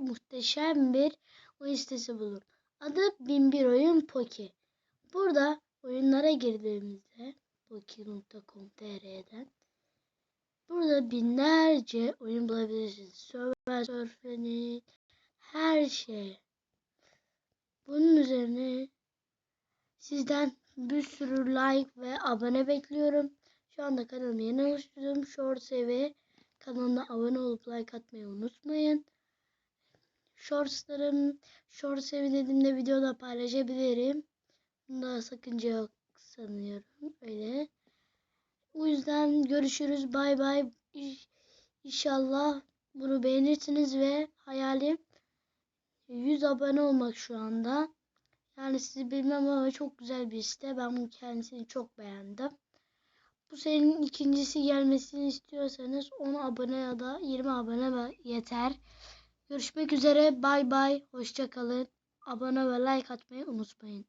muhteşem bir oyun sitesi buldum. Adı Binbir Oyun Poki. Burada oyunlara girdiğimizde poki.com.tr'den burada binlerce oyun bulabilirsiniz. Survivor Surfing, her şey. Bunun üzerine sizden bir sürü like ve abone bekliyorum. Şu anda kanalımı yeni oluşturdum. Shorts ve kanalına abone olup like atmayı unutmayın. Shortslarım, Shorts evi dediğimde videoda paylaşabilirim. Bunda sakınca yok sanıyorum. Öyle. O yüzden görüşürüz. Bay bay. İnşallah bunu beğenirsiniz ve hayalim 100 abone olmak şu anda. Yani sizi bilmem ama çok güzel bir site. Ben bu kendisini çok beğendim. Bu senin ikincisi gelmesini istiyorsanız 10 abone ya da 20 abone yeter. Görüşmek üzere. Bay bay. Hoşça kalın. Abone ve like atmayı unutmayın.